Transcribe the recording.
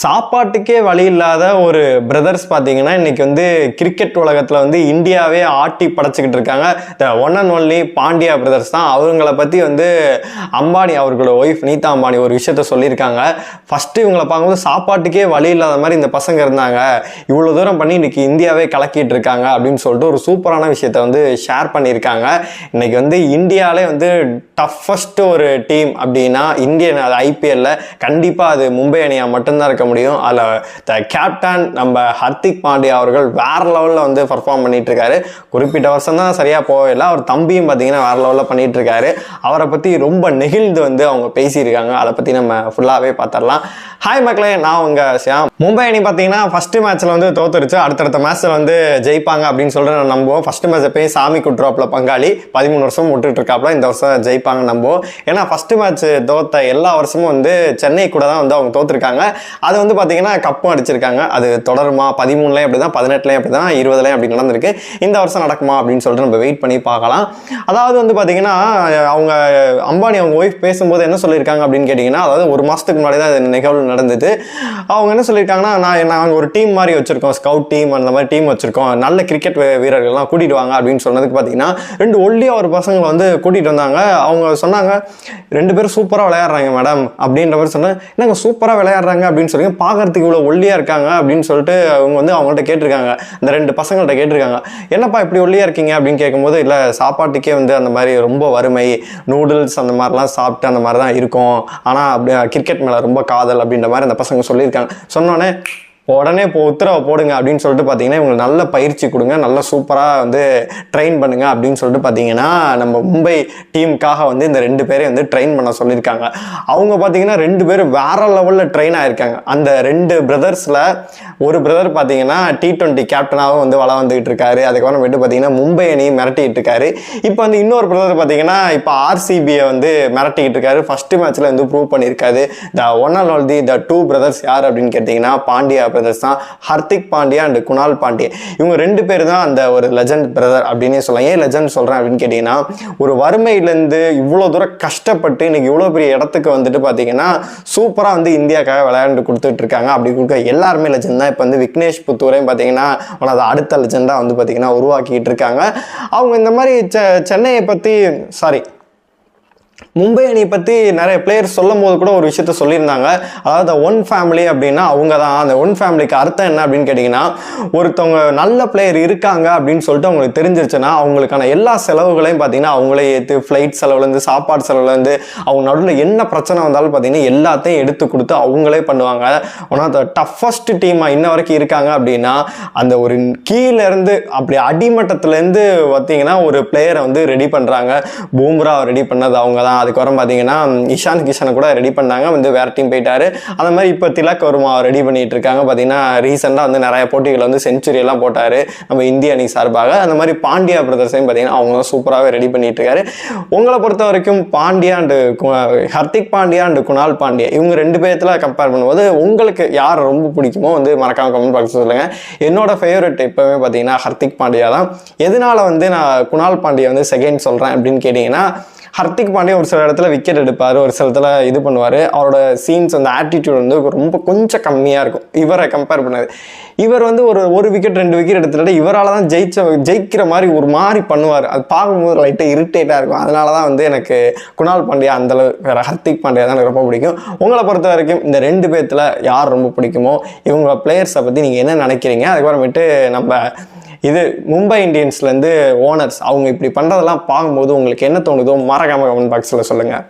சாப்பாட்டுக்கே வழி இல்லாத ஒரு பிரதர்ஸ் பார்த்தீங்கன்னா இன்னைக்கு வந்து கிரிக்கெட் உலகத்தில் வந்து இந்தியாவே ஆட்டி படைச்சிக்கிட்டு இருக்காங்க. The one and only Pandya brothers தான். அவங்கள பற்றி வந்து அம்பானி அவர்களோட ஒய்ஃப் நீதா அம்பானி ஒரு விஷயத்த சொல்லியிருக்காங்க. ஃபஸ்ட்டு இவங்களை பார்க்கும்போது சாப்பாட்டுக்கே வழி இல்லாத மாதிரி இந்த பசங்க இருந்தாங்க. இவ்வளோ தூரம் பண்ணி இன்னைக்கு இந்தியாவே கலக்கிட்டு இருக்காங்க அப்படின்னு சொல்லிட்டு ஒரு சூப்பரான விஷயத்த வந்து ஷேர் பண்ணியிருக்காங்க. இன்னைக்கு வந்து இந்தியாவிலே வந்து டஃபஸ்ட் ஒரு டீம் அப்படின்னா இந்தியன் ஐபிஎல்ல கண்டிப்பாக அது மும்பை அணியாக மட்டும்தான் இருக்க முடியும். அதில் த கேப்டன் நம்ம ஹர்திக் பாண்டியா அவர்கள் வேற லெவலில் வந்து பர்ஃபார்ம் பண்ணிட்டு இருக்காரு குறிப்பிட்ட வருஷம் தான் சரியாக போகல அவர் தம்பியும் பார்த்தீங்கன்னா வேற லெவலில் பண்ணிட்டு இருக்காரு அவரை பற்றி ரொம்ப நெகிழ்ந்து வந்து அவங்க பேசியிருக்காங்க. அதை பற்றி நம்ம ஃபுல்லாகவே பார்த்துடலாம் ஹாய் மக்களே நான் உங்கள் ஷியாம். மும்பை அணி பார்த்தீங்கன்னா ஃபர்ஸ்ட் மேட்ச்சில் வந்து தோத்துருச்சு. அடுத்தடுத்த மேட்ச்சில் வந்து ஜெயிப்பாங்க அப்படின்னு சொல்லிட்டு நான் நம்புவோம். ஃபஸ்ட்டு மேட்ச் போய் சாமி குட்ராப்பில் பங்காளி. பதிமூணு வருஷம் விட்டுட்டு இருக்காப்புல இந்த வருஷம் ஜெயிப்பாங்க நம்புவோம். ஏன்னா ஃபர்ஸ்ட் மேட்ச் தோத்த எல்லா வருஷமும் வந்து சென்னை கூட தான் வந்து அவங்க தோத்துருக்காங்க. அது வந்து பார்த்தீங்கன்னா கப்பும் அடிச்சிருக்காங்க. அது தொடருமா? பதிமூணுலையும் அப்படி தான் பதினெட்டுலேயும் அப்படி தான் இருபதுலையும் அப்படி நடந்திருக்கு. இந்த வருஷம் நடக்குமா அப்படின்னு சொல்லிட்டு நம்ம வெயிட் பண்ணி பார்க்கலாம். அதாவது வந்து பார்த்தீங்கன்னா அவங்க அம்பானி அவங்க ஒய்ஃப் பேசும்போது என்ன சொல்லியிருக்காங்க அப்படின்னு கேட்டிங்கன்னா அதாவது ஒரு மாதத்துக்கு முன்னாடி தான் இந்த நிகழ்வு நடந்தது. அவங்க என்ன சொல்லியிருக்காங்கன்னா நான் நாங்கள் ஒரு டீம் மாதிரி வச்சுருக்கோம் ஸ்கவுட் டீம் அந்த மாதிரி டீம் வச்சுருக்கோம். நல்ல கிரிக்கெட் வீரர்கள்லாம் கூட்டிகிட்டு வாங்க அப்படின்னு சொன்னதுக்கு பார்த்தீங்கன்னா ரெண்டு ஒல்லியாக ஒரு பசங்களை வந்து கூட்டிகிட்டு வந்தாங்க. அவங்க சொன்னாங்க ரெண்டு பேரும் சூப்பராக விளையாடுறாங்க மேடம் அப்படின்ற மாதிரி சொன்னேன் என்னங்க சூப்பராக விளையாடுறாங்க? அப்படின்னு சொல்லி பார்க்கறதுக்கு இவ்வளோ ஒல்லியாக இருக்காங்க அப்படின்னு சொல்லிட்டு அவங்க வந்து அவங்கள்ட்ட கேட்டிருக்காங்க. இந்த ரெண்டு பசங்கள்ட்ட கேட்டிருக்காங்க. என்னப்பா இப்படி ஒல்லியாக இருக்கீங்க? அப்படின்னு கேட்கும்போது இல்லை சாப்பாட்டுக்கே வந்து அந்த மாதிரி ரொம்ப வறுமை நூடுல்ஸ் அந்த மாதிரிலாம் சாப்பிட்டு அந்த மாதிரி தான் இருக்கும். ஆனால் அப்படி கிரிக்கெட் மேலே ரொம்ப காதல் அப்படின்ற மாதிரி அந்த பசங்க சொல்லியிருக்காங்க. சொன்னோன்னே உடனே இப்போ உத்தரவை போடுங்க அப்படின்னு சொல்லிட்டு பார்த்தீங்கன்னா இவங்களுக்கு நல்ல பயிற்சி கொடுங்க. நல்ல சூப்பராக வந்து ட்ரெயின் பண்ணுங்க அப்படின்னு சொல்லிட்டு பார்த்தீங்கன்னா நம்ம மும்பை டீமுக்காக வந்து இந்த ரெண்டு பேரையும் வந்து ட்ரெயின் பண்ண சொல்லியிருக்காங்க. அவங்க பார்த்தீங்கன்னா ரெண்டு பேரும் வேற லெவலில் ட்ரெயின் ஆயிருக்காங்க. அந்த ரெண்டு பிரதர்ஸில் ஒரு பிரதர் பார்த்தீங்கன்னா டி டுவெண்ட்டி கேப்டனாகவும் வந்து வள வந்துகிட்டு இருக்காரு. அதுக்கப்புறமேட்டு பார்த்தீங்கன்னா மும்பை அணியை மிரட்டிட்டு இருக்காரு. இப்போ வந்து இன்னொரு பிரதர் பார்த்தீங்கன்னா இப்போ ஆர்சிபியை வந்து மிரட்டிக்கிட்டு இருக்காரு. ஃபஸ்ட்டு மேட்ச்சில் வந்து ப்ரூவ் பண்ணியிருக்காரு. The one and all the the two brothers யார் அப்படின்னு கேட்டிங்கன்னா பாண்டியா பிரதர்ஸ் தான் ஹர்திக் பாண்டியா அண்ட் குணால் பாண்டியா. இவங்க ரெண்டு பேர் தான் அந்த ஒரு லெஜண்ட் பிரதர் அப்படின்னே சொல்லலாம். ஏன் லெஜண்ட் சொல்கிறேன் அப்படின்னு கேட்டிங்கன்னா ஒரு வறுமையிலேருந்து இவ்வளோ தூரம் கஷ்டப்பட்டு இன்னைக்கு இவ்வளோ பெரிய இடத்துக்கு வந்துட்டு பார்த்தீங்கன்னா சூப்பராக வந்து இந்தியாக்காக விளையாண்டு கொடுத்துட்டு இருக்காங்க. அப்படி கொடுக்க எல்லாருமே லெஜண்ட் தான். இப்போ வந்து விக்னேஷ் புத்தூரையும் பார்த்தீங்கன்னா அது அடுத்த லெஜெண்டாக வந்து பார்த்தீங்கன்னா உருவாக்கிட்டு இருக்காங்க. அவங்க இந்த மாதிரி செ சென்னையை பற்றி சாரி மும்பை அணியை பற்றி நிறைய பிளேயர்ஸ் சொல்லும் போது கூட ஒரு விஷயத்த சொல்லியிருந்தாங்க. அதாவது ஒன் ஃபேமிலி அப்படின்னா அவங்க தான் அந்த ஒன் ஃபேமிலிக்கு அர்த்தம் என்ன அப்படின்னு கேட்டிங்கன்னா ஒருத்தவங்க நல்ல பிளேயர் இருக்காங்க அப்படின்னு சொல்லிட்டு அவங்களுக்கு தெரிஞ்சிருச்சுன்னா அவங்களுக்கான எல்லா செலவுகளையும் பார்த்தீங்கன்னா அவங்களே ஏற்று ஃப்ளைட் செலவுலேருந்து சாப்பாடு செலவுலேருந்து அவங்க நடுவில் என்ன பிரச்சனை வந்தாலும் பார்த்தீங்கன்னா எல்லாத்தையும் எடுத்து கொடுத்து அவங்களே பண்ணுவாங்க. ஒன் ஆஃப் த டஃபஸ்ட் டீமாக இன்ன வரைக்கும் இருக்காங்க அப்படின்னா அந்த ஒரு கீழேருந்து அப்படி அடிமட்டத்துலேருந்து பார்த்தீங்கன்னா ஒரு பிளேயரை வந்து ரெடி பண்ணுறாங்க பூம்ரா ரெடி பண்ணது அவங்க தான் அதுக்கப்புறம் பார்த்தீங்கன்னா இஷான் கிஷனை கூட ரெடி பண்ணாங்க. வந்து வேறு டீம் போயிட்டாரு. அந்த மாதிரி இப்போ திலக் வருமா ரெடி பண்ணிட்டு இருக்காங்க. பார்த்தீங்கன்னா ரீசெண்டாக வந்து நிறைய போட்டிகள் வந்து செஞ்சுரி எல்லாம் போட்டார். நம்ம இந்திய அணி சார்பாக. அந்த மாதிரி பாண்டியா பிரதர்ஸையும் பார்த்தீங்கன்னா அவங்க சூப்பராகவே ரெடி பண்ணிட்டு இருக்காரு. உங்களை பொறுத்த வரைக்கும் பாண்டியா அண்டு ஹர்திக் பாண்டியா அண்டு குணால் பாண்டியா இவங்க ரெண்டு பேர்த்துல கம்பேர் பண்ணும்போது உங்களுக்கு யார் ரொம்ப பிடிக்குமோ வந்து மறக்காம கமெண்ட் பாக்ஸ் சொல்லுங்க. என்னோட ஃபேவரட் எப்பவுமே பார்த்தீங்கன்னா ஹர்திக் பாண்டியா தான். எதனால வந்து நான் குணால் பாண்டியா வந்து செகண்ட் சொல்கிறேன் அப்படின்னு கேட்டிங்கன்னா ஹர்திக் பாண்டியா ஒரு சில இடத்துல விக்கெட் எடுப்பார் ஒரு சில இடத்துல இது பண்ணுவார். அவரோட சீன்ஸ் அந்த ஆட்டிடியூட் வந்து ரொம்ப கொஞ்சம் கம்மியாக இருக்கும். இவரை கம்பேர் பண்ணாது. இவர் வந்து ஒரு ஒரு விக்கெட் ரெண்டு விக்கெட் எடுத்துட்டு இவரால் தான் ஜெயிச்ச ஜெயிக்கிற மாதிரி ஒரு மாதிரி பண்ணுவார். அது பார்க்கும்போது லைட்டாக இரிட்டேட்டாக இருக்கும். அதனால தான் வந்து எனக்கு குணால் பாண்டியா அந்தளவு வேறு ஹர்திக் பாண்டியா தான் எனக்கு ரொம்ப பிடிக்கும். உங்களை பொறுத்த வரைக்கும் இந்த ரெண்டு பேர்த்தில் யார் ரொம்ப பிடிக்குமோ இவங்க பிளேயர்ஸை பற்றி நீங்கள் என்ன நினைக்கிறீங்க? அதுக்கப்புறமேட்டு நம்ம இது மும்பை இந்தியன்ஸ்லேருந்து ஓனர்ஸ் அவங்க இப்படி பண்ணுறதெல்லாம் பார்க்கும்போது உங்களுக்கு என்ன தோணுதோ மறக்காமல் கமெண்ட் பாக்ஸில் சொல்லுங்கள்